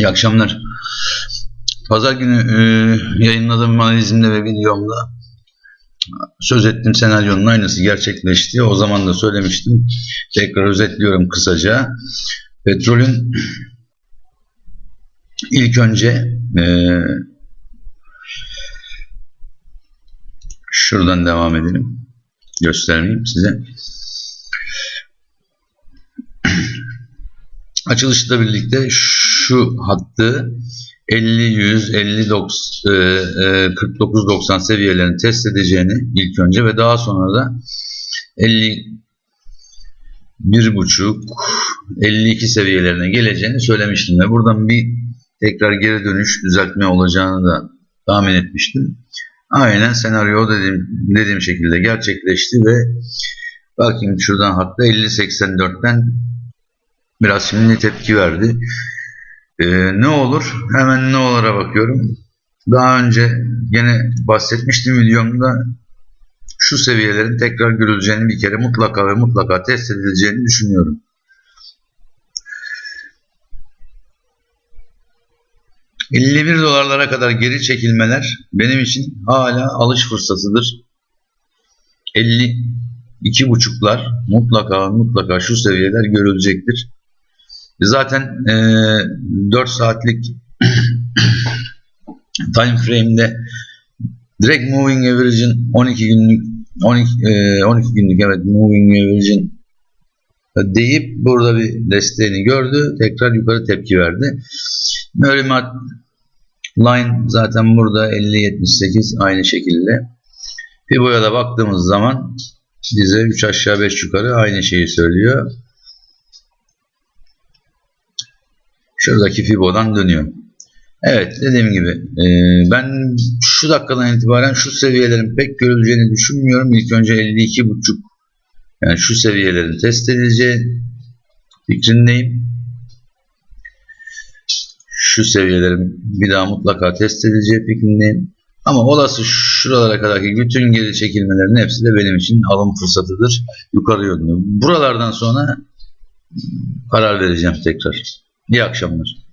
İyi akşamlar. Pazar günü e, yayınladığım analizimde ve videomda söz ettiğim senaryonun aynısı gerçekleşti. O zaman da söylemiştim. Tekrar özetliyorum kısaca. Petrolün ilk önce e, şuradan devam edelim. Göstermeyeyim size. Açılışla birlikte şu hattı 50 100 50 49 90 seviyelerini test edeceğini ilk önce ve daha sonra da 50 bir buçuk 52 seviyelerine geleceğini söylemiştim ve buradan bir tekrar geri dönüş düzeltme olacağını da tahmin etmiştim. Aynen senaryo dediğim, dediğim şekilde gerçekleşti ve bakayım şuradan hatta 50-84'ten biraz şimdi tepki verdi. Ee, ne olur? Hemen ne olara bakıyorum. Daha önce yine bahsetmiştim videomda şu seviyelerin tekrar görüleceğini bir kere mutlaka ve mutlaka test edileceğini düşünüyorum. ...51 dolarlara kadar geri çekilmeler benim için hala alış fırsatıdır. 52 buçuklar mutlaka mutlaka şu seviyeler görülecektir. Zaten e, 4 saatlik time frame'de direkt moving average'in 12 günlük 12, e, 12 günlük evet moving average'in deyip burada bir desteğini gördü. Tekrar yukarı tepki verdi. Merrimat line zaten burada 50-78 aynı şekilde. Fibo'ya da baktığımız zaman bize 3 aşağı 5 yukarı aynı şeyi söylüyor. Şuradaki Fibo'dan dönüyor. Evet dediğim gibi e, ben şu dakikadan itibaren şu seviyelerin pek görüleceğini düşünmüyorum. İlk önce 52.5 yani şu seviyelerin test edileceği fikrindeyim. Şu seviyelerin bir daha mutlaka test edileceği fikrindeyim. Ama olası şuralara kadarki bütün geri çekilmelerin hepsi de benim için alım fırsatıdır. Yukarı yönlü. Buralardan sonra karar vereceğim tekrar. İyi akşamlar.